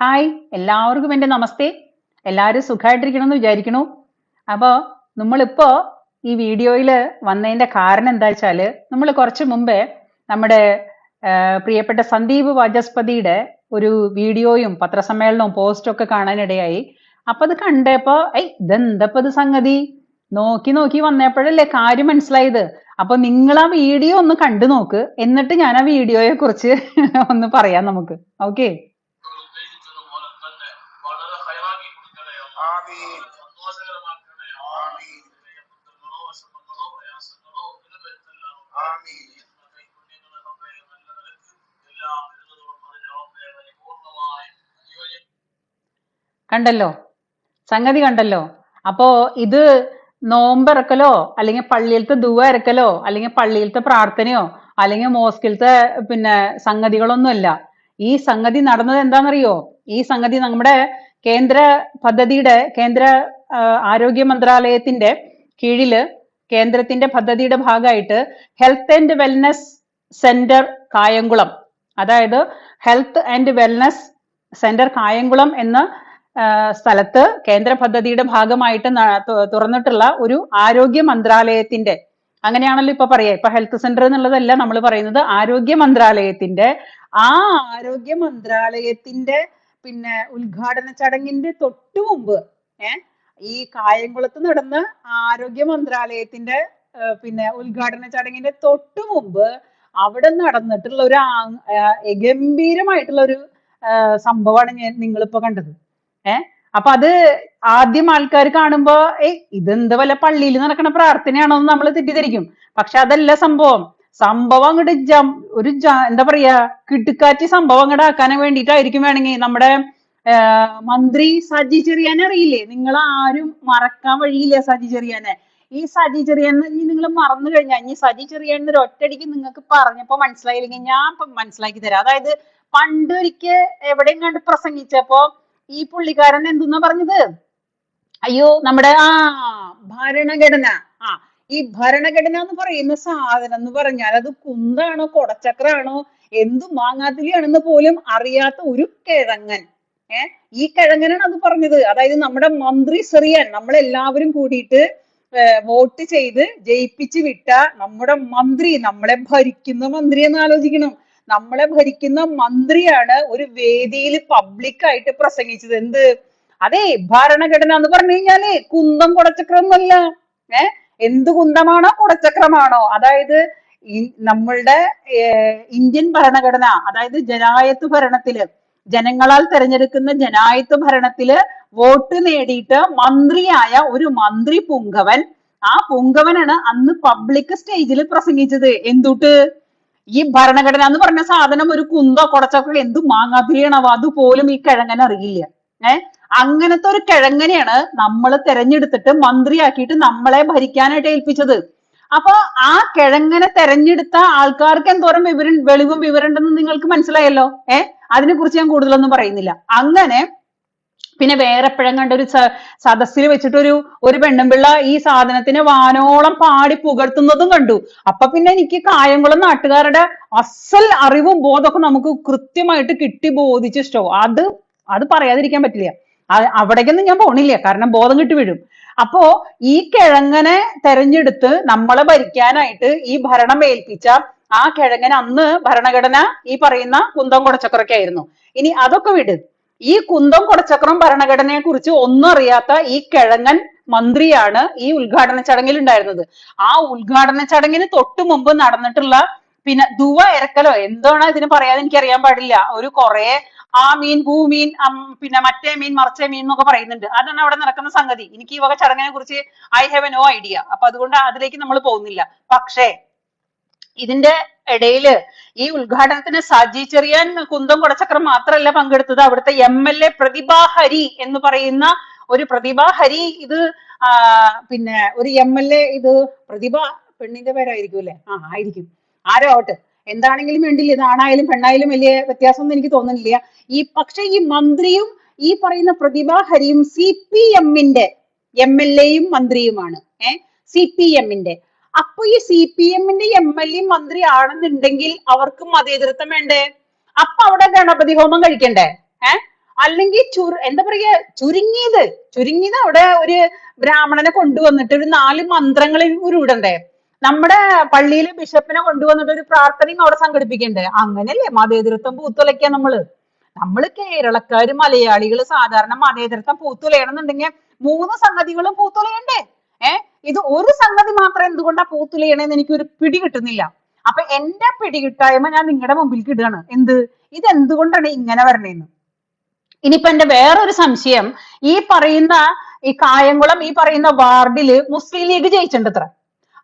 Hi എല്ലാവർക്കും എന്റെ നമസ്തേ. എല്ലാവരും സുഖമായിട്ടിരിക്കണം എന്ന് വിചാരിക്കണു. അപ്പോൾ നമ്മളിപ്പോൾ ഈ വീഡിയോയിൽ വന്നതിന്റെ കാരണം എന്താ വെച്ചാൽ നമ്മൾ കുറച്ച് മുമ്പേ നമ്മുടെ പ്രിയപ്പെട്ട സന്ദീപ് വാചസ്പതിയുടെ ഒരു വീഡിയോയും പത്രസമ്മേളനവും പോസ്റ്റും ഒക്കെ കാണാനിടയായി. അപ്പോൾ അത് കണ്ടപ്പോൾ ഐ ഇതെന്തപ്പോൾ ഇത് സംഗതി? നോക്കി നോക്കി വന്നപ്പോഴല്ലേ കാര്യം മനസ്സിലായത്. അപ്പൊ നിങ്ങൾ ആ വീഡിയോ ഒന്ന് കണ്ടു നോക്ക്. എന്നിട്ട് ഞാൻ ആ വീഡിയോയെ കുറിച്ച് ഒന്ന് പറയാം നമുക്ക്. ഓക്കെ? വളരെ ഹൈറാക്കി കൊടുക്കണേ അല്ലാ. ആമീൻ. സന്തോഷകരമാക്കണേ അല്ലാ. ആമീൻ. ബുദ്ധിമുട്ടുകളോ വിഷമങ്ങളോ പ്രയാസങ്ങളോ ഒന്നും വരുത്തില്ല ആമീൻ. കൈപുണ്യങ്ങളെ റബ്ബേ നല്ല നിലയ്ക്ക് എല്ലാം ഇരുന്നതോടും അതിനെ റബ്ബേ പരിപൂർണമായി കണ്ടല്ലോ സംഗതി കണ്ടല്ലോ അപ്പോ ഇത് നോമ്പിറക്കലോ അല്ലെങ്കിൽ പള്ളിയിലത്തെ ദുവ ഇറക്കലോ അല്ലെങ്കിൽ പള്ളിയിലത്തെ പ്രാർത്ഥനയോ അല്ലെങ്കിൽ മോസ്കിലത്തെ പിന്നെ സംഗതികളൊന്നുമല്ല ഈ സംഗതി നടന്നത് എന്താണെന്നറിയോ? ഈ സംഗതി നമ്മുടെ കേന്ദ്ര പദ്ധതിയുടെ കേന്ദ്ര ആരോഗ്യ മന്ത്രാലയത്തിന്റെ കീഴിൽ കേന്ദ്രത്തിന്റെ പദ്ധതിയുടെ ഭാഗമായിട്ട് health and wellness centre Kayamkulam അതായത് health and wellness centre Kayamkulam എന്ന സ്ഥലത്ത് കേന്ദ്ര പദ്ധതിയുടെ ഭാഗമായിട്ട് തുറന്നിട്ടുള്ള ഒരു ആരോഗ്യ മന്ത്രാലയത്തിന്റെ അങ്ങനെയാണല്ലോ ഇപ്പൊ പറയാ. ഇപ്പൊ ഹെൽത്ത് സെന്റർ എന്നുള്ളതല്ല നമ്മൾ പറയുന്നത് ആരോഗ്യ മന്ത്രാലയത്തിന്റെ. ആ ആരോഗ്യ മന്ത്രാലയത്തിന്റെ പിന്നെ ഉദ്ഘാടന ചടങ്ങിന്റെ തൊട്ടു മുമ്പ് ഏഹ് ഈ കായംകുളത്ത് നടന്ന ആരോഗ്യ മന്ത്രാലയത്തിന്റെ പിന്നെ ഉദ്ഘാടന ചടങ്ങിന്റെ തൊട്ടു മുമ്പ് അവിടെ നടന്നിട്ടുള്ള ഒരു ഗംഭീരമായിട്ടുള്ള ഒരു സംഭവമാണ് ഞാൻ നിങ്ങളിപ്പോ കണ്ടത്. ഏ അപ്പൊ അത് ആദ്യം ആൾക്കാർ കാണുമ്പോ ഏ ഇതെന്ത് വല്ല പള്ളിയിൽ നടക്കണ പ്രാർത്ഥനയാണോ എന്ന് നമ്മൾ തെറ്റിദ്ധരിക്കും. പക്ഷെ അതല്ല സംഭവം. സംഭവം അങ്ങോട്ട് ജം ഒരു എന്താ പറയാ കിടുക്കാച്ചി സംഭവം അങ്ങോട്ട് ആക്കാൻ വേണ്ടിയിട്ടായിരിക്കും വേണമെങ്കിൽ. നമ്മുടെ മന്ത്രി സജി ചെറിയാനെ അറിയില്ലേ? നിങ്ങൾ ആരും മറക്കാൻ വഴിയില്ല സജി ചെറിയാനെ? ഈ സജി ചെറിയാൻ നിങ്ങൾ മറന്നു കഴിഞ്ഞാൽ ഇനി സജി ചെറിയാൻ ഒരു ഒറ്റടിക്ക് നിങ്ങൾക്ക് പറഞ്ഞപ്പോ മനസ്സിലായില്ലെങ്കിൽ ഞാൻ മനസ്സിലാക്കി തരാം. അതായത് പണ്ട് ഒരിക്കൽ എവിടെയും കണ്ട് പ്രസംഗിച്ചപ്പോ ഈ പുള്ളിക്കാരൻ എന്തെന്നാ പറഞ്ഞത്? അയ്യോ നമ്മുടെ ആ ഭരണഘടന. ആ ഈ ഭരണഘടന എന്ന് പറയുന്ന സാധനം എന്ന് പറഞ്ഞാൽ അത് കുന്താണോ കൊടച്ചക്രാണോ എന്തു മാങ്ങാത്തിലിയാണെന്ന് പോലും അറിയാത്ത ഒരു കിഴങ്ങൻ. ഏ ഈ കിഴങ്ങനാണ് അത് പറഞ്ഞത്. അതായത് നമ്മുടെ മന്ത്രി സെറിയാൻ നമ്മളെല്ലാവരും കൂടിയിട്ട് വോട്ട് ചെയ്ത് ജയിപ്പിച്ചു വിട്ട നമ്മുടെ മന്ത്രി നമ്മളെ ഭരിക്കുന്ന മന്ത്രി എന്ന് ആലോചിക്കണം. നമ്മളെ ഭരിക്കുന്ന മന്ത്രിയാണ് ഒരു വേദിയിൽ പബ്ലിക് ആയിട്ട് പ്രസംഗിച്ചത്. എന്ത്? അതെ ഭരണഘടന എന്ന് പറഞ്ഞു കഴിഞ്ഞാൽ കുന്തം കുടച്ചക്രം അല്ല ഏ? എന്ത് കുന്തമാണോ കുടച്ചക്രമാണോ. അതായത് നമ്മളുടെ ഏർ ഇന്ത്യൻ ഭരണഘടന അതായത് ജനായത്ത് ഭരണത്തിൽ ജനങ്ങളാൽ തെരഞ്ഞെടുക്കുന്ന ജനായത്ത് ഭരണത്തിൽ വോട്ട് നേടിയിട്ട് മന്ത്രിയായ ഒരു മന്ത്രി പുങ്കവൻ ആ പുങ്കവനാണ് അന്ന് പബ്ലിക് സ്റ്റേജിൽ പ്രസംഗിച്ചത്. എന്തുട്ട്? ഈ ഭരണഘടന എന്ന് പറഞ്ഞ സാധനം ഒരു കുന്തോ കുടച്ചൊക്കെ എന്ത് മാങ്ങാതിരിയണവോ? അതുപോലും ഈ കിഴങ്ങനെ അറിയില്ല. ഏഹ് അങ്ങനത്തെ ഒരു കിഴങ്ങനെയാണ് നമ്മൾ തെരഞ്ഞെടുത്തിട്ട് മന്ത്രിയാക്കിയിട്ട് നമ്മളെ ഭരിക്കാനായിട്ട് ഏൽപ്പിച്ചത്. അപ്പൊ ആ കിഴങ്ങനെ തെരഞ്ഞെടുത്ത ആൾക്കാർക്ക് എന്തോരം വിവരം വെളിവും വിവരണ്ടെന്ന് നിങ്ങൾക്ക് മനസ്സിലായല്ലോ? ഏഹ് അതിനെ കുറിച്ച് ഞാൻ കൂടുതലൊന്നും പറയുന്നില്ല. അങ്ങനെ പിന്നെ വേറെ എപ്പോഴും കണ്ട ഒരു സദസ്സിൽ വെച്ചിട്ട് ഒരു ഒരു പെണ്ണുമ്പിള്ള ഈ സാധനത്തിനെ വാനോളം പാടി പുകഴ്ത്തുന്നതും കണ്ടു. അപ്പൊ പിന്നെ എനിക്ക് കായംകുളം നാട്ടുകാരുടെ അസൽ അറിവും ബോധമൊക്കെ നമുക്ക് കൃത്യമായിട്ട് കിട്ടി ബോധിച്ചിഷ്ടോ അത് അത് പറയാതിരിക്കാൻ പറ്റില്ല. അവിടേക്കൊന്നും ഞാൻ പോണില്ല കാരണം ബോധം കിട്ടി വീഴും. അപ്പോ ഈ കിഴങ്ങനെ തെരഞ്ഞെടുത്ത് നമ്മളെ ഭരിക്കാനായിട്ട് ഈ ഭരണം ഏൽപ്പിച്ച ആ കിഴങ്ങൻ അന്ന് ഭരണഘടന ഈ പറയുന്ന കുന്തം കുടച്ചക്കറൊക്കെ ആയിരുന്നു. ഇനി അതൊക്കെ വിട്. ഈ കുന്തം കൊടച്ചക്രം ഭരണഘടനയെ കുറിച്ച് ഒന്നും അറിയാത്ത ഈ കിഴങ്ങൻ മന്ത്രിയാണ് ഈ ഉദ്ഘാടന ചടങ്ങിൽ ഉണ്ടായിരുന്നത്. ആ ഉദ്ഘാടന ചടങ്ങിന് തൊട്ടു മുമ്പ് നടന്നിട്ടുള്ള പിന്നെ ദുവ ഇറക്കലോ എന്താണ് ഇതിന് പറയാതെ എനിക്ക് അറിയാൻ പാടില്ല. ഒരു കുറെ ആ മീൻ ഭൂമീൻ പിന്നെ മറ്റേ മീൻ മറിച്ചേ മീൻ എന്നൊക്കെ പറയുന്നുണ്ട്. അതാണ് അവിടെ നടക്കുന്ന സംഗതി. എനിക്ക് ഈ വക ചടങ്ങിനെ കുറിച്ച് I have a no idea അപ്പൊ അതുകൊണ്ട് അതിലേക്ക് നമ്മൾ പോകുന്നില്ല. പക്ഷേ ഇതിന്റെ ഇടയിൽ ഈ ഉദ്ഘാടനത്തിന് സാജി ചെറിയാൻ കുന്തം കുടച്ചക്രം മാത്രമല്ല പങ്കെടുത്തത്. അവിടുത്തെ M L A Prathibha Hari എന്ന് പറയുന്ന ഒരു പ്രതിഭാ ഹരി ഇത് ആ, പിന്നെ ഒരു എം എൽ എ ഇത് പ്രതിഭ പെണ്ണിന്റെ പേരായിരിക്കും അല്ലെ? ആ ആയിരിക്കും. ആരോ ആവട്ടെ. എന്താണെങ്കിലും വേണ്ടില്ല. ഇത് ആണായാലും പെണ്ണായാലും വലിയ വ്യത്യാസമൊന്നും എനിക്ക് തോന്നുന്നില്ല. ഈ പക്ഷെ ഈ മന്ത്രിയും ഈ പറയുന്ന പ്രതിഭാ ഹരിയും സി പി എമ്മിന്റെ എം എൽ എയും മന്ത്രിയുമാണ്. ഏഹ് സി പി എമ്മിന്റെ. അപ്പൊ ഈ സി പി എമ്മിന്റെ എം എൽ എ മന്ത്രി ആണെന്നുണ്ടെങ്കിൽ അവർക്ക് മതേതരത്വം വേണ്ടേ? അപ്പൊ അവിടെ ഗണപതി ഹോമം കഴിക്കണ്ടേ? ഏ? അല്ലെങ്കിൽ എന്താ പറയുക ചുരുങ്ങിയത്. ചുരുങ്ങിയത് അവിടെ ഒരു ബ്രാഹ്മണനെ കൊണ്ടുവന്നിട്ട് ഒരു നാല് മന്ത്രങ്ങളിൽ ഉരുവിടണ്ടേ നമ്മുടെ പള്ളിയിലെ ബിഷപ്പിനെ കൊണ്ടുവന്നിട്ട് ഒരു പ്രാർത്ഥനയും അവിടെ സംഘടിപ്പിക്കണ്ടേ? അങ്ങനെയല്ലേ മതേതരത്വം പൂത്തുലയ്ക്കാൻ നമ്മൾ. നമ്മൾ കേരളക്കാര് മലയാളികൾ സാധാരണ മതേതരത്വം പൂത്തുലയണമെന്നുണ്ടെങ്കിൽ മൂന്ന് സംഗതികളും പൂത്തുലയണ്ടേ? ഏ? ഇത് ഒരു സംഗതി മാത്രം എന്തുകൊണ്ടാ പൂത്തുലയണേന്ന് എനിക്ക് ഒരു പിടി കിട്ടുന്നില്ല. അപ്പൊ എന്റെ പിടി കിട്ടായ്മ ഞാൻ നിങ്ങളുടെ മുമ്പിൽ ഇടുകയാണ്. എന്ത്? ഇത് എന്തുകൊണ്ടാണ് ഇങ്ങനെ വരണേന്ന്? ഇനിയിപ്പോ എന്റെ വേറൊരു സംശയം. ഈ പറയുന്ന ഈ കായംകുളം ഈ പറയുന്ന വാർഡിൽ മുസ്ലിം ലീഗ് ജയിച്ചിട്ടുണ്ട്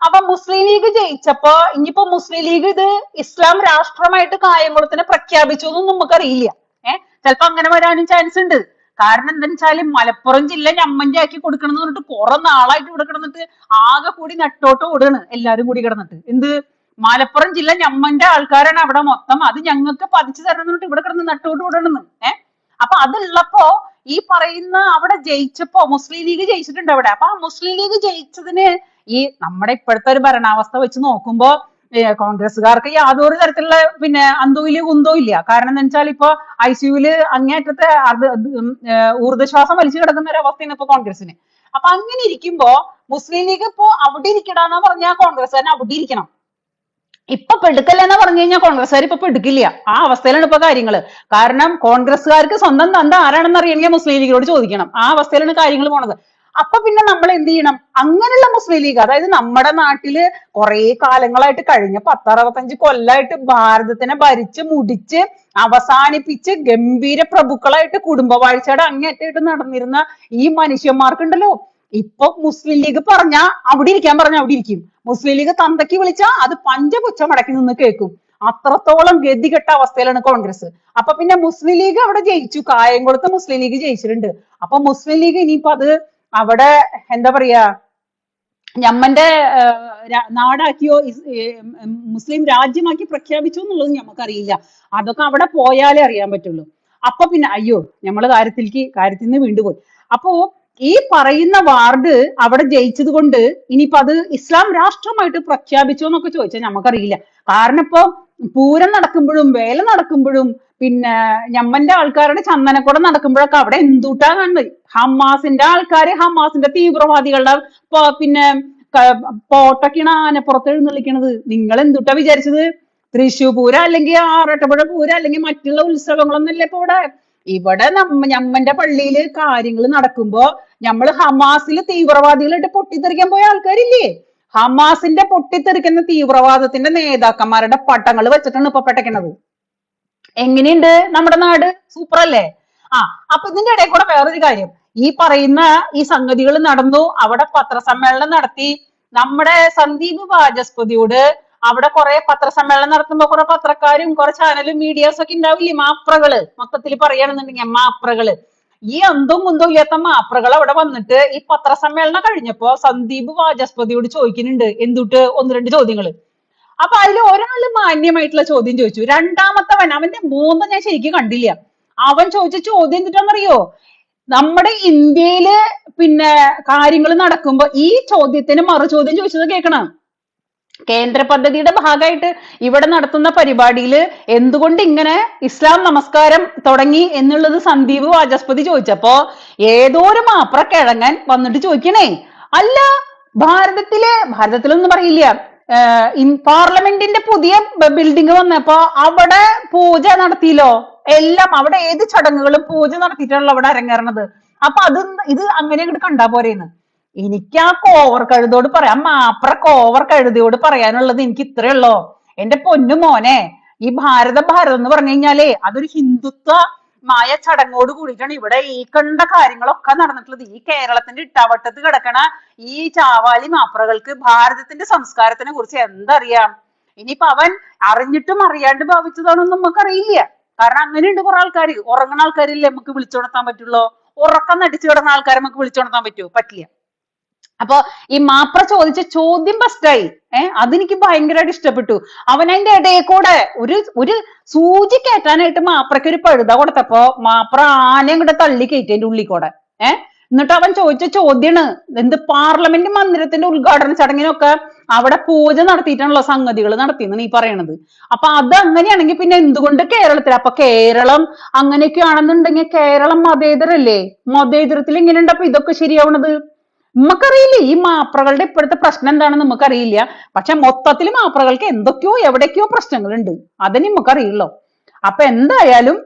അപ്പൊ മുസ്ലിം ലീഗ് ജയിച്ചപ്പോ ഇനിയിപ്പോ മുസ്ലിം ലീഗ് ഇത് ഇസ്ലാം രാഷ്ട്രമായിട്ട് കായംകുളത്തിനെ പ്രഖ്യാപിച്ചു എന്നും നമുക്കറിയില്ല. ഏഹ് ചിലപ്പോ അങ്ങനെ വരാനും ചാൻസ് ഉണ്ട് കാരണം എന്താന്ന് വെച്ചാൽ മലപ്പുറം ജില്ല ഞമ്മന്റെ ആക്കി കൊടുക്കണം എന്ന് പറഞ്ഞിട്ട് കുറെ നാളായിട്ട് ഇവിടെ കിടന്നിട്ട് ആകെ കൂടി നട്ടോട്ട് ഓടുകയാണ് എല്ലാരും കൂടി കിടന്നിട്ട്. എന്ത്? മലപ്പുറം ജില്ല ഞമ്മന്റെ ആൾക്കാരാണ് അവിടെ മൊത്തം. അത് ഞങ്ങൾക്ക് പതിച്ചു തരണം എന്ന് പറഞ്ഞിട്ട് ഇവിടെ കിടന്ന് നട്ടോട്ട് ഓടണെന്ന് ഏഹ് അപ്പൊ അതുള്ളപ്പോ ഈ പറയുന്ന അവിടെ ജയിച്ചപ്പോ മുസ്ലിം ലീഗ് ജയിച്ചിട്ടുണ്ട് അവിടെ. അപ്പൊ ആ മുസ്ലിം ലീഗ് ജയിച്ചതിന് ഈ നമ്മുടെ ഇപ്പോഴത്തെ ഒരു ഭരണാവസ്ഥ വെച്ച് നോക്കുമ്പോ കോൺഗ്രസ്സുകാർക്ക് യാതൊരു തരത്തിലുള്ള പിന്നെ അന്തവും ഇല്ല കുന്തവും ഇല്ല. കാരണം എന്താ വെച്ചാൽ ഇപ്പൊ ഐ സിയുൽ അങ്ങേറ്റത്തെ ഊർജശ്വാസം വലിച്ചു കിടക്കുന്ന ഒരു അവസ്ഥയാണ് ഇപ്പൊ കോൺഗ്രസിന് അപ്പൊ അങ്ങനെ ഇരിക്കുമ്പോ മുസ്ലിം ലീഗ് ഇപ്പൊ അവിടെ ഇരിക്കടാന്ന് പറഞ്ഞാൽ തന്നെ അവിടെ ഇരിക്കണം. ഇപ്പൊ പെടുക്കല്ലെന്ന് പറഞ്ഞു കഴിഞ്ഞാൽ കോൺഗ്രസ്സുകാർ ഇപ്പൊ പെടുക്കില്ല. ആ അവസ്ഥയിലാണ് ഇപ്പൊ കാര്യങ്ങൾ കാരണം കോൺഗ്രസ്സുകാർക്ക് സ്വന്തം തന്ത ആരാണെന്ന് അറിയണമെങ്കിൽ മുസ്ലിം ലീഗിനോട് ചോദിക്കണം. ആ അവസ്ഥയിലാണ് കാര്യങ്ങൾ പോണത്. അപ്പൊ പിന്നെ നമ്മൾ എന്ത് ചെയ്യണം അങ്ങനെയുള്ള മുസ്ലിം ലീഗ് അതായത് നമ്മുടെ നാട്ടിൽ കുറെ കാലങ്ങളായിട്ട് കഴിഞ്ഞ പത്തറുപത്തഞ്ച് കൊല്ലായിട്ട് ഭാരതത്തിനെ ഭരിച്ച് മുടിച്ച് അവസാനിപ്പിച്ച് ഗംഭീര പ്രഭുക്കളായിട്ട് കുടുംബവാഴ്ചയുടെ അങ്ങേറ്റായിട്ട് നടന്നിരുന്ന ഈ മനുഷ്യന്മാർക്കുണ്ടല്ലോ. ഇപ്പൊ മുസ്ലിം ലീഗ് പറഞ്ഞ അവിടെ ഇരിക്കാൻ പറഞ്ഞ അവിടെ ഇരിക്കും. മുസ്ലിം ലീഗ് തന്തയ്ക്ക് വിളിച്ചാ അത് പഞ്ചപുച്ഛം മടക്കി നിന്ന് കേൾക്കും. അത്രത്തോളം ഗതികെട്ട അവസ്ഥയിലാണ് കോൺഗ്രസ്. അപ്പൊ പിന്നെ മുസ്ലിം ലീഗ് അവിടെ ജയിച്ചു. കായംകുളത്ത് മുസ്ലിം ലീഗ് ജയിച്ചിട്ടുണ്ട്. അപ്പൊ മുസ്ലിം ലീഗ് ഇനിയിപ്പോ അത് അവിടെ എന്താ പറയാ ഞമ്മന്റെ നാടാക്കിയോ മുസ്ലിം രാജ്യമാക്കി പ്രഖ്യാപിച്ചോ എന്നുള്ളത് നമുക്കറിയില്ല അതൊക്കെ അവിടെ പോയാലേ അറിയാൻ പറ്റുള്ളൂ. അപ്പൊ പിന്നെ അയ്യോ ഞമ്മൾ കാര്യത്തിലേക്ക് കാര്യത്തിൽ നിന്ന് വീണ്ടുപോയി. അപ്പോ ഈ പറയുന്ന വാർഡ് അവിടെ ജയിച്ചത് കൊണ്ട് ഇനിയിപ്പോ അത് ഇസ്ലാം രാഷ്ട്രമായിട്ട് പ്രഖ്യാപിച്ചോ എന്നൊക്കെ ചോദിച്ചാൽ നമുക്കറിയില്ല കാരണം ഇപ്പൊ പൂരം നടക്കുമ്പോഴും വേല നടക്കുമ്പോഴും പിന്നെ ഞമ്മന്റെ ആൾക്കാരുടെ ചന്ദനക്കുടം നടക്കുമ്പോഴൊക്കെ അവിടെ എന്തുട്ടാ കാണുന്നത്? ഹമാസിന്റെ ആൾക്കാര് ഹമാസിന്റെ തീവ്രവാദികളുടെ പിന്നെ പോട്ടൊക്കെയാണ് ആനപ്പുറത്ത് എഴുന്നള്ളിക്കണത്. നിങ്ങൾ എന്തുട്ടാ വിചാരിച്ചത്? തൃശ്ശൂർ പൂരം അല്ലെങ്കിൽ ആറട്ടപ്പുഴ പൂരം അല്ലെങ്കിൽ മറ്റുള്ള ഉത്സവങ്ങളൊന്നല്ല ഇപ്പൊ ഇവിടെ. ഇവിടെ നമ്മ ഞമ്മന്റെ പള്ളിയിൽ കാര്യങ്ങൾ നടക്കുമ്പോ നമ്മൾ ഹമാസിൽ തീവ്രവാദികളായിട്ട് പൊട്ടിത്തെറിക്കാൻ പോയ ആൾക്കാരില്ലേ? ഹമാസിന്റെ പൊട്ടിത്തെറിക്കുന്ന തീവ്രവാദത്തിന്റെ നേതാക്കന്മാരുടെ പട്ടങ്ങൾ വെച്ചിട്ടാണ് ഇപ്പൊ പെട്ടക്കണത്. എങ്ങനെയുണ്ട് നമ്മുടെ നാട്? സൂപ്പർ അല്ലേ? ആ അപ്പൊ ഇതിന്റെ ഇടയിൽ കൂടെ വേറൊരു കാര്യം. ഈ പറയുന്ന ഈ സംഗതികൾ നടന്നു. അവിടെ പത്രസമ്മേളനം നടത്തി. നമ്മുടെ സന്ദീപ് വാചസ്പതിയോട് അവിടെ കുറെ പത്രസമ്മേളനം നടത്തുമ്പോ കുറെ പത്രക്കാരും കുറെ ചാനലും മീഡിയാസ് ഒക്കെ ഉണ്ടാവില്ലേ? മാപ്രകൾ. മൊത്തത്തിൽ പറയുകയാണെന്നുണ്ടെങ്കിൽ മാപ്രകൾ. ഈ അന്തും കുന്തും ഇല്ലാത്ത മാപ്രകൾ അവിടെ വന്നിട്ട് ഈ പത്രസമ്മേളനം കഴിഞ്ഞപ്പോ സന്ദീപ് വാചസ്പതിയോട് ചോദിക്കുന്നുണ്ട്. എന്തുട്ട്? ഒന്ന് രണ്ട് ചോദ്യങ്ങൾ. അപ്പൊ അതിൽ ഒരാൾ മാന്യമായിട്ടുള്ള ചോദ്യം ചോദിച്ചു. രണ്ടാമത്തവൻ അവന്റെ മൂന്ന് ഞാൻ ശരിക്കും കണ്ടില്ല. അവൻ ചോദിച്ച ചോദ്യം എന്തിട്ടാണെന്നറിയോ നമ്മുടെ ഇന്ത്യയിൽ പിന്നെ കാര്യങ്ങൾ നടക്കുമ്പോ ഈ ചോദ്യത്തിന് മറു ചോദ്യം ചോദിച്ചത് കേൾക്കണം. കേന്ദ്ര പദ്ധതിയുടെ ഭാഗമായിട്ട് ഇവിടെ നടത്തുന്ന പരിപാടിയിൽ എന്തുകൊണ്ട് ഇങ്ങനെ ഇസ്ലാം നമസ്കാരം തുടങ്ങി എന്നുള്ളത് സന്ദീപ് വാചസ്പതി ചോദിച്ചപ്പോ ഏതോ ഒരു മാപ്ര കിഴങ്ങൻ വന്നിട്ട് ചോദിക്കണേ. അല്ല ഭാരതത്തിലെ ഭാരതത്തിലൊന്നും പറയില്ല. പാർലമെന്റിന്റെ പുതിയ ബിൽഡിംഗ് വന്നപ്പോ അവിടെ പൂജ നടത്തിയില്ലോ? എല്ലാം അവിടെ ഏത് ചടങ്ങുകളും പൂജ നടത്തിയിട്ടാണല്ലോ അവിടെ അരങ്ങേറണത് അപ്പൊ അത് ഇത് അങ്ങനെ ഇങ്ങോട്ട് കണ്ടാ പോരേന്ന്. എനിക്ക് ആ കോവർ കഴുതോട് പറയാം. മാപ്ര കോവർ കഴുതയോട് പറയാനുള്ളത് എനിക്ക് ഇത്രേ ഉള്ളോ. എന്റെ പൊന്നു മോനെ ഈ ഭാരത ഭാരതം എന്ന് പറഞ്ഞു കഴിഞ്ഞാലേ അതൊരു ഹിന്ദുത്വ മായ ചടങ്ങോട് കൂടിയിട്ടാണ് ഇവിടെ ഈ കണ്ട കാര്യങ്ങളൊക്കെ നടന്നിട്ടുള്ളത്. ഈ കേരളത്തിന്റെ ഇട്ടാവട്ടത്ത് കിടക്കണ ഈ ചാവാലി മാപ്രകൾക്ക് ഭാരതത്തിന്റെ സംസ്കാരത്തിനെ കുറിച്ച് എന്തറിയാം? ഇനിയിപ്പൊ അവൻ അറിഞ്ഞിട്ടും അറിയാണ്ട് ഭാവിച്ചതാണെന്ന് നമുക്കറിയില്ല. കാരണം അങ്ങനെയുണ്ട് കുറെ ആൾക്കാർ ഉറങ്ങുന്ന ആൾക്കാരില്ലേ നമുക്ക് വിളിച്ചുണർത്താൻ പറ്റുള്ളൂ? ഉറക്കം നടിച്ചു കിടന്ന ആൾക്കാരെ നമുക്ക് വിളിച്ചുണർത്താൻ പറ്റുമോ പറ്റില്ല. അപ്പൊ ഈ മാപ്ര ചോദിച്ച ചോദ്യം ബെസ്റ്റായി ഏഹ് അതെനിക്ക് ഭയങ്കരമായിട്ട് ഇഷ്ടപ്പെട്ടു. അവൻ അതിന്റെ ഇടയിൽ കൂടെ ഒരു ഒരു സൂചി കയറ്റാനായിട്ട് മാപ്രയ്ക്ക് ഒരു പഴുത കൊടുത്തപ്പോ മാപ്ര ആനയും കൂടെ തള്ളി കയറ്റി അതിന്റെ ഉള്ളിൽ കൂടെ. എന്നിട്ട് അവൻ ചോദിച്ച ചോദ്യാണ് എന്ത് പാർലമെന്റ് മന്ദിരത്തിന്റെ ഉദ്ഘാടന ചടങ്ങിനൊക്കെ അവിടെ പൂജ നടത്തിയിട്ടാണല്ലോ സംഗതികൾ നടത്തിയെന്ന് നീ പറയണത്. അപ്പൊ അത് അങ്ങനെയാണെങ്കിൽ പിന്നെ എന്തുകൊണ്ട് കേരളത്തിൽ അപ്പൊ കേരളം അങ്ങനെയൊക്കെ ആണെന്നുണ്ടെങ്കിൽ കേരളം മതേതരല്ലേ? മതേതരത്തിൽ എങ്ങനെയുണ്ട് അപ്പൊ ഇതൊക്കെ ശരിയാവണത്? നമുക്കറിയില്ല ഈ മാപ്രകളുടെ ഇപ്പോഴത്തെ പ്രശ്നം എന്താണെന്ന് നമുക്കറിയില്ല. പക്ഷെ മൊത്തത്തിൽ മാപ്രകൾക്ക് എന്തൊക്കെയോ എവിടേക്കോ പ്രശ്നങ്ങളുണ്ട്. അത് നമുക്കറിയുള്ളൂ. അപ്പൊ എന്തായാലും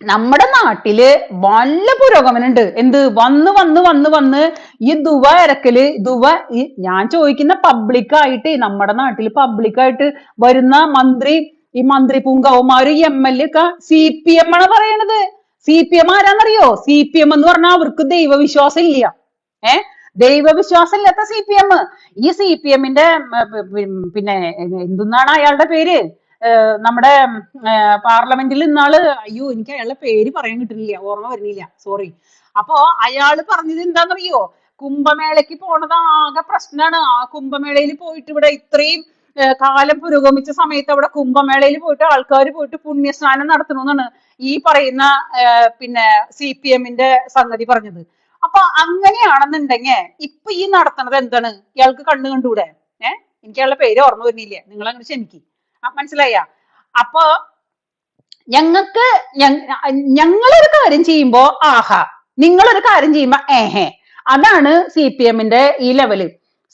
നമ്മുടെ നാട്ടിൽ വല്ല പുരോഗമനുണ്ട് എന്ത്? വന്ന് വന്ന് വന്ന് വന്ന് ഈ ദുവ ഇറക്കൽ ദുവ ഈ ഞാൻ ചോദിക്കുന്ന പബ്ലിക്കായിട്ട് നമ്മുടെ നാട്ടിൽ പബ്ലിക്കായിട്ട് വരുന്ന മന്ത്രി ഈ മന്ത്രി പൂങ്കാവുമാര് എം എൽ എ ഒക്കെ സി പി എം ആണ് പറയണത്? സി പി എം ആരാന്നറിയോ? സി പി എം എന്ന് പറഞ്ഞാൽ അവർക്ക് ദൈവവിശ്വാസം ഇല്ല ഏ? ദൈവവിശ്വാസം ഇല്ലാത്ത സി പി എം ഈ സി പി എമ്മിന്റെ പിന്നെ എന്തെന്നാണ് അയാളുടെ പേര്? നമ്മുടെ പാർലമെന്റിൽ ഇന്നാൾ അയ്യോ എനിക്ക് അയാളുടെ പേര് പറയാൻ കിട്ടുന്നില്ല ഓർമ്മ വരുന്നില്ല സോറി അപ്പോ അയാൾ പറഞ്ഞത് എന്താണെന്നറിയോ? കുംഭമേളയ്ക്ക് പോണത് ആകെ പ്രശ്നമാണ് ആ കുംഭമേളയിൽ പോയിട്ട് ഇവിടെ ഇത്രയും കാലം പുരോഗമിച്ച സമയത്ത് അവിടെ കുംഭമേളയിൽ പോയിട്ട് ആൾക്കാർ പോയിട്ട് പുണ്യസ്നാനം നടത്തണമെന്നാണ് ഈ പറയുന്ന പിന്നെ സി പി എമ്മിന്റെ സംഗതി പറഞ്ഞത്. അപ്പൊ അങ്ങനെയാണെന്നുണ്ടെങ്കിൽ ഇപ്പൊ ഈ നടത്തണത് എന്താണ്? ഇയാൾക്ക് കണ്ണു കണ്ടൂടെ? ഏഹ് എനിക്ക് അയാളുടെ പേര് ഓർമ്മ വരുന്നില്ല? നിങ്ങൾ അങ്ങനെ ക്ഷമിക്ക് മനസ്സിലായ? അപ്പോ ഞങ്ങൾക്ക് ഞങ്ങളൊരു കാര്യം ചെയ്യുമ്പോ ആഹാ നിങ്ങളൊരു കാര്യം ചെയ്യുമ്പോ ഏഹേ അതാണ് സി പി എമ്മിന്റെ ഈ ലെവൽ.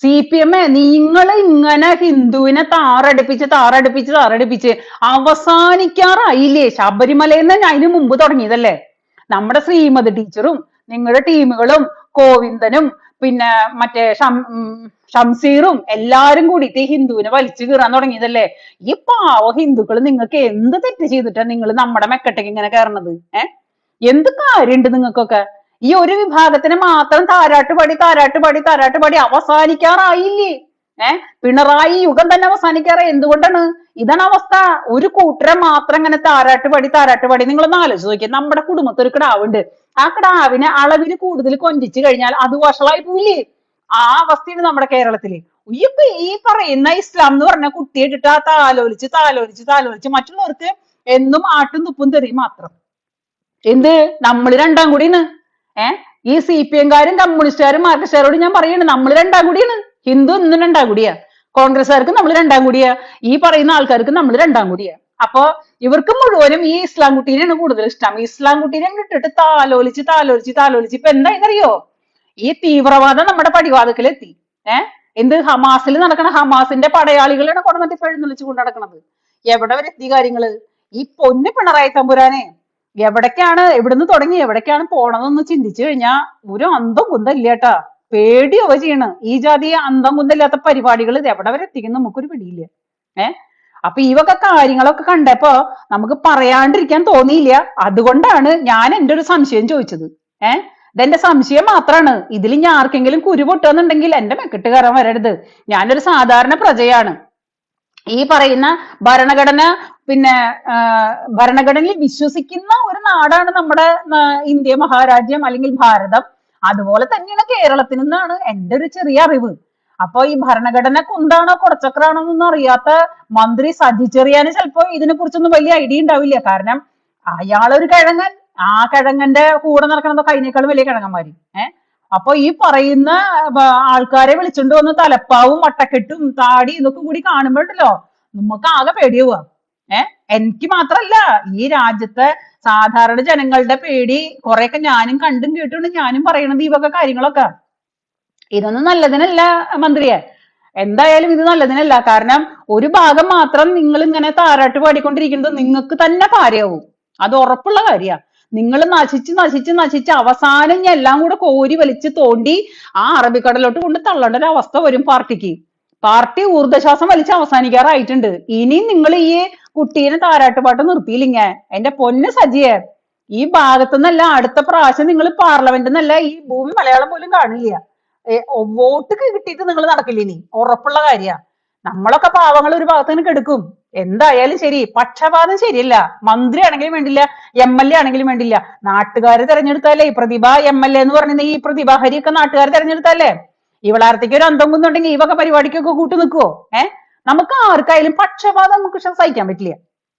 സി പി എം നിങ്ങൾ ഇങ്ങനെ ഹിന്ദുവിനെ താറടിപ്പിച്ച് താറടിപ്പിച്ച് താറടിപ്പിച്ച് അവസാനിക്കാറായില്ലേ? ശബരിമലയിൽ നിന്ന് അതിന് മുമ്പ് തുടങ്ങിയതല്ലേ? നമ്മുടെ ശ്രീമതി ടീച്ചറും നിങ്ങളുടെ ടീമുകളും കോവിന്ദനും പിന്നെ മറ്റേ ഷംസീറും എല്ലാരും കൂടിയിട്ട് ഈ ഹിന്ദുവിനെ വലിച്ചു കീറാൻ തുടങ്ങിയതല്ലേ? ഈ പാവ ഹിന്ദുക്കൾ നിങ്ങൾക്ക് എന്ത് തെറ്റ് ചെയ്തിട്ടാ നിങ്ങൾ നമ്മുടെ മെക്കട്ടേക്ക് ഇങ്ങനെ കയറണത്? ഏ? എന്ത് കാര്യമുണ്ട് നിങ്ങൾക്കൊക്കെ? ഈ ഒരു വിഭാഗത്തിന് മാത്രം താരാട്ടുപാടി താരാട്ടുപാടി താരാട്ട് പാടി താരാട്ട് പാടി അവസാനിക്കാറായില്ലേ? ഏ? പിണറായി യുഗം തന്നെ അവസാനിക്കാറ് എന്തുകൊണ്ടാണ്? ഇതാണ് അവസ്ഥ. ഒരു കൂട്ടരെ മാത്രം ഇങ്ങനെ താരാട്ടുപാടി താരാട്ടുപാടി താരാട്ട് പാടി നിങ്ങളൊന്ന് ആലോചിച്ച് നോക്കിയാൽ നമ്മുടെ കുടുംബത്തിൽ ഒരു കിടാവുണ്ട്. ആ കിടാവിനെ അളവിന് കൂടുതൽ കൊഞ്ചിച്ചു കഴിഞ്ഞാൽ അത് വഷളായി പോയില്ലേ ആ അവസ്ഥയാണ് നമ്മുടെ കേരളത്തിൽ. ഇപ്പൊ ഈ പറയുന്ന ഇസ്ലാം എന്ന് പറഞ്ഞ കുട്ടിയെ ഇട്ടിട്ട് ആ താലോലിച്ച് താലോലിച്ച് താലോലിച്ച് മറ്റുള്ളവർക്ക് എന്നും ആട്ടും തുപ്പും തെറി മാത്രം. എന്ത്? നമ്മൾ രണ്ടാം കൂടിയാണ്. ഏ? ഈ സി പി എംകാരും കമ്മ്യൂണിസ്റ്റുകാരും മാർക്സിസ്റ്റുകാരോട് ഞാൻ പറയാണ് നമ്മൾ രണ്ടാം കൂടിയാണ്. ഹിന്ദു ഇന്നും രണ്ടാം കൂടിയാ. കോൺഗ്രസ്സുകാർക്ക് നമ്മൾ രണ്ടാം കൂടിയാ. ഈ പറയുന്ന ആൾക്കാർക്ക് നമ്മൾ രണ്ടാം കൂടിയാ. അപ്പൊ ഇവർക്ക് മുഴുവനും ഈ ഇസ്ലാം കുട്ടീനെയാണ് കൂടുതൽ ഇഷ്ടം. ഇസ്ലാം കുട്ടീനെ ഇട്ടിട്ട് താലോലിച്ച് താലോലിച്ച് താലോലിച്ച് ഇപ്പൊ എന്തായെന്നറിയോ ഈ തീവ്രവാദം നമ്മുടെ പടിവാദത്തിലെത്തി ഏഹ് എന്ത്? ഹമാസിൽ നടക്കണ ഹമാസിന്റെ പടയാളികളാണ് കൊണ്ടുവന്നിട്ട് ഇപ്പൊ എഴുന്നള്ളിച്ച് കൊണ്ട് നടക്കണത്. എവിടെ വരെ എത്തി കാര്യങ്ങൾ? ഈ പൊന്ന് പിണറായി തമ്പുരാനെ എവിടേക്കാണ് എവിടുന്ന് തുടങ്ങി എവിടേക്കാണ് പോണതെന്ന് ചിന്തിച്ചു കഴിഞ്ഞാ ഒരു അന്തം കുന്തല്ലേട്ടാ പേടിയോ ചെയ്യണ്. ഈ ജാതി അന്തം കുന്തല്ലാത്ത പരിപാടികൾ ഇത് എവിടെ വരെ എത്തിക്കുന്നു നമുക്കൊരു പിടിയില്ല. ഏ? അപ്പൊ ഈ കാര്യങ്ങളൊക്കെ കണ്ടപ്പോ നമുക്ക് പറയാണ്ടിരിക്കാൻ തോന്നിയില്ല. അതുകൊണ്ടാണ് ഞാൻ എന്റെ ഒരു സംശയം ചോദിച്ചത്. ഏ? ഇതെന്റെ സംശയം മാത്രമാണ് ഇതിൽ ഞാൻ ആർക്കെങ്കിലും കുരു പൊട്ടുകയെന്നുണ്ടെങ്കിൽ എന്റെ മെക്കിട്ട് കയറാൻ വരരുത്. ഞാനൊരു സാധാരണ പ്രജയാണ്. ഈ പറയുന്ന ഭരണഘടന പിന്നെ ഭരണഘടനയിൽ വിശ്വസിക്കുന്ന ഒരു നാടാണ് നമ്മുടെ ഇന്ത്യ മഹാരാജ്യം അല്ലെങ്കിൽ ഭാരതം. അതുപോലെ തന്നെയാണ് കേരളത്തിൽ നിന്നാണ് എന്റെ ഒരു ചെറിയ അറിവ്. അപ്പൊ ഈ ഭരണഘടന കുന്താണോ കുടച്ചക്രാണോ എന്നൊന്നും അറിയാത്ത മന്ത്രി സജിച്ചെറിയാന് ചിലപ്പോ ഇതിനെ കുറിച്ചൊന്നും വലിയ ഐഡിയ ഉണ്ടാവില്ല. കാരണം അയാളൊരു കിഴങ്ങൻ ആ കിഴങ്ങന്റെ കൂടെ നടക്കണതൊക്കെ അതിനേക്കാളും വലിയ കിഴങ്ങന്മാര്. ഏഹ് അപ്പൊ ഈ പറയുന്ന ആൾക്കാരെ വിളിച്ചോണ്ട് വന്ന് തലപ്പാവും വട്ടക്കെട്ടും താടി ഇതൊക്കെ കൂടി കാണുമ്പോഴല്ലോ നമുക്ക് ആകെ പേടിയാവുക. ഏഹ് എനിക്ക് മാത്രല്ല ഈ രാജ്യത്തെ സാധാരണ ജനങ്ങളുടെ പേടി കുറെയൊക്കെ ഞാനും കണ്ടും കേട്ടുകൊണ്ട് ഞാനും പറയണത് ഈ വക കാര്യങ്ങളൊക്കെ. ഇതൊന്നും നല്ലതിനല്ല മന്ത്രിയെ. എന്തായാലും ഇത് നല്ലതിനല്ല. കാരണം ഒരു ഭാഗം മാത്രം നിങ്ങൾ ഇങ്ങനെ താരാട്ട് പാടിക്കൊണ്ടിരിക്കുന്നത് നിങ്ങൾക്ക് തന്നെ ഭാര്യയാവും. അത് ഉറപ്പുള്ള കാര്യമാണ് നിങ്ങൾ നശിച്ച് നശിച്ച് നശിച്ച് അവസാനം എല്ലാം കൂടെ കോരി വലിച്ച് തോണ്ടി ആ അറബിക്കടലോട്ട് കൊണ്ട് തള്ളേണ്ട ഒരു അവസ്ഥ വരും പാർട്ടിക്ക്. പാർട്ടി ഊർജശ്വാസം വലിച്ച് അവസാനിക്കാറായിട്ടുണ്ട്. ഇനി നിങ്ങൾ ഈ കുട്ടീനെ താരാട്ടുപാട്ട് നിർത്തിയില്ലിങ്ങ? എന്റെ പൊന്ന് സജിയെ. ഈ ഭാഗത്തുനിന്നല്ല അടുത്ത പ്രാവശ്യം നിങ്ങൾ പാർലമെന്റിൽ നിന്നല്ല ഈ ഭൂമി മലയാളം പോലും കാണില്ല വോട്ട് കിട്ടിയിട്ട് നിങ്ങൾ നടക്കില്ല ഇനി? ഉറപ്പുള്ള കാര്യ. നമ്മളൊക്കെ പാവങ്ങൾ ഒരു ഭാഗത്ത് നിന്ന് കെടുക്കും. എന്തായാലും ശരി. പക്ഷപാതം ശരിയല്ല. മന്ത്രി ആണെങ്കിലും വേണ്ടില്ല എം എൽ എ ആണെങ്കിലും വേണ്ടില്ല. നാട്ടുകാർ തെരഞ്ഞെടുത്താലേ പ്രതിഭ എം എൽ എ എന്ന് പറയുന്ന ഈ പ്രതിഭ ഹരിയൊക്കെ നാട്ടുകാർ തെരഞ്ഞെടുത്താലേ. ഇവളാർത്തേക്ക് ഒരു അന്തം കുന്നുണ്ടെങ്കിൽ ഈ വക പരിപാടിക്കൊക്കെ കൂട്ടു നിൽക്കുവോ ഏഹ് നമുക്ക് ആർക്കായാലും പക്ഷപാതം നമുക്ക് സഹിക്കാൻ പറ്റില്ല.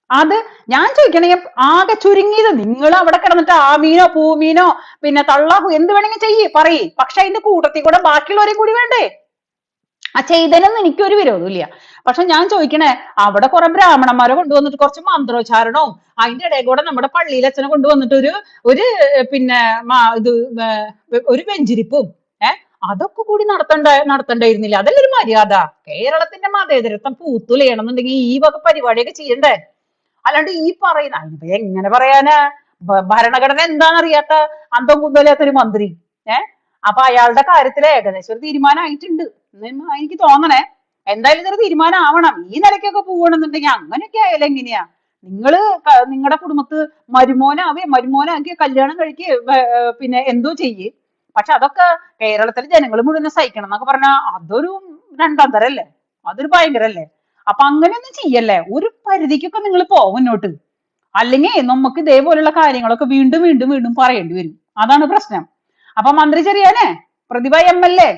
അത് ഞാൻ ചോദിക്കണേ ആകെ ചുരുങ്ങിയത് നിങ്ങൾ അവിടെ കിടന്നിട്ട് മീനോ പൂമീനോ പിന്നെ തള്ളാഹു എന്ത് വേണമെങ്കിൽ ചെയ്യ് പറയ്. പക്ഷെ അതിന്റെ കൂട്ടത്തിൽ കൂടെ ബാക്കിയുള്ളവരെ കൂടി വേണ്ടേ? ആ ചെയ്തതിനൊന്നും എനിക്കൊരു വിരോധമില്ല പക്ഷെ ഞാൻ ചോദിക്കണേ അവിടെ കുറെ ബ്രാഹ്മണന്മാരെ കൊണ്ടുവന്നിട്ട് കുറച്ച് മന്ത്രോച്ചാരണവും അതിന്റെ ഇടയിൽ കൂടെ നമ്മുടെ പള്ളിയിൽ അച്ഛനെ കൊണ്ടുവന്നിട്ട് ഒരു ഒരു പിന്നെ ഇത് ഒരു വെഞ്ചിരിപ്പും ഏർ അതൊക്കെ കൂടി നടത്തണ്ട നടത്തണ്ടായിരുന്നില്ല. അതല്ലേ ഒരു മര്യാദ. കേരളത്തിന്റെ മതേതരത്വം പൂത്തുലയണമെന്നുണ്ടെങ്കിൽ ഈ വക പരിപാടിയൊക്കെ ചെയ്യണ്ടേ? അല്ലാണ്ട് ഈ പറയുന്ന എങ്ങനെ പറയാന്? ഭരണഘടന എന്താണെന്നറിയാത്ത അന്തം കുന്തമില്ലാത്ത ഒരു മന്ത്രി. ഏ? അപ്പൊ അയാളുടെ കാര്യത്തിൽ ഏകദേശം ഒരു തീരുമാനമായിട്ടുണ്ട്. എന്ന് എനിക്ക് തോന്നണേ. എന്തായാലും ഇതൊരു തീരുമാനം ആവണം ഈ നിലയ്ക്കൊക്കെ പോവണമെന്നുണ്ടെങ്കിൽ അങ്ങനെയൊക്കെ ആയാലും എങ്ങനെയാ? നിങ്ങൾ നിങ്ങളുടെ കുടുംബത്ത് മരുമോനാവേ മരുമോനാക്കിയ കല്യാണം കഴിക്കുക പിന്നെ എന്തോ ചെയ്യ്. പക്ഷെ അതൊക്കെ കേരളത്തിലെ ജനങ്ങൾ മുഴുവൻ സഹിക്കണം എന്നൊക്കെ പറഞ്ഞാൽ അതൊരു രണ്ടാം തരല്ലേ അതൊരു ഭയങ്കരല്ലേ? അപ്പൊ അങ്ങനെയൊന്നും ചെയ്യല്ലേ? ഒരു പരിധിക്കൊക്കെ നിങ്ങൾ പോവും മുന്നോട്ട്. അല്ലെങ്കിൽ നമുക്ക് ഇതേപോലുള്ള കാര്യങ്ങളൊക്കെ വീണ്ടും വീണ്ടും വീണ്ടും പറയേണ്ടി വരും. അതാണ് പ്രശ്നം. അപ്പൊ മന്ത്രി ചെറിയാനെ പ്രതിഭ എം എൽ എ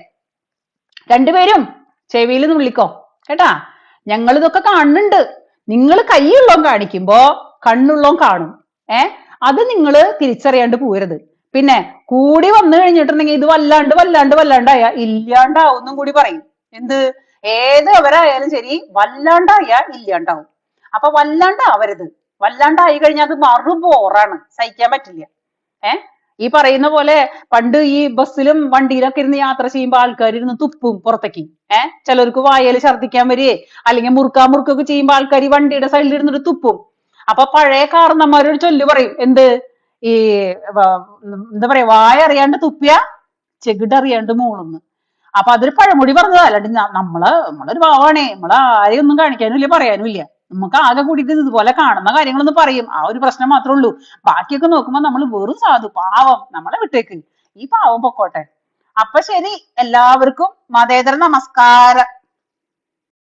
രണ്ടുപേരും ചെവിയിൽ നിന്ന് വിളിക്കോ. കേട്ടാ? ഞങ്ങൾ ഇതൊക്കെ കാണുന്നുണ്ട്. നിങ്ങൾ കൈയുള്ളോൻ കാണിക്കുമ്പോ കണ്ണുള്ളോം കാണും. ഏ? അത് നിങ്ങൾ തിരിച്ചറിയാണ്ട് പോരുത് പിന്നെ കൂടി വന്നു കഴിഞ്ഞിട്ടുണ്ടെങ്കിൽ ഇത് വല്ലാണ്ട് വല്ലാണ്ട് വല്ലാണ്ടായ ഇല്ലാണ്ടാവും കൂടി പറയും. എന്ത്? ഏത് അവരായാലും ശരി വല്ലാണ്ടായ ഇല്ലാണ്ടാവും. അപ്പൊ വല്ലാണ്ടാവരുത്. വല്ലാണ്ടായി കഴിഞ്ഞാൽ അത് മറു ബോറാണ് സഹിക്കാൻ പറ്റില്ല. ഏ? ഈ പറയുന്ന പോലെ പണ്ട് ഈ ബസ്സിലും വണ്ടിയിലൊക്കെ ഇരുന്ന് യാത്ര ചെയ്യുമ്പോൾ ആൾക്കാർ ഇരുന്ന് തുപ്പും പുറത്തേക്ക്. ഏഹ് ചിലർക്ക് വായയിൽ ഛർദ്ദിക്കാൻ വരികയെ അല്ലെങ്കിൽ മുറുക്കാ മുറുക്കൊക്കെ ചെയ്യുമ്പോൾ ആൾക്കാർ ഈ വണ്ടിയുടെ സൈഡിൽ ഇരുന്നിട്ട് തുപ്പും. അപ്പൊ പഴയ കാരണന്മാരൊരു ചൊല്ല് പറയും എന്ത്? ഈ എന്താ പറയാ വായ അറിയാണ്ട് തുപ്പിയ? ചെകിട് അറിയാണ്ട് മൂളുന്ന്. അപ്പൊ അതൊരു പഴമൊഴി പറഞ്ഞതാ. അല്ലാണ്ട് നമ്മൾ നമ്മളൊരു ഭാവമാണേ നമ്മളെ ആരെയും ഒന്നും കാണിക്കാനും ഇല്ല പറയാനും ഇല്ല നമുക്ക് ആകെ കൂടിയിട്ട് ഇതുപോലെ കാണുന്ന കാര്യങ്ങളൊന്നും പറയും. ആ ഒരു പ്രശ്നം മാത്രമേ ഉള്ളൂ. ബാക്കിയൊക്കെ നോക്കുമ്പോ നമ്മൾ വെറും സാധു പാവം. നമ്മളെ വിട്ടേക്ക്. ഈ പാവം പൊക്കോട്ടെ. അപ്പൊ ശരി. എല്ലാവർക്കും മതേതര നമസ്കാരം.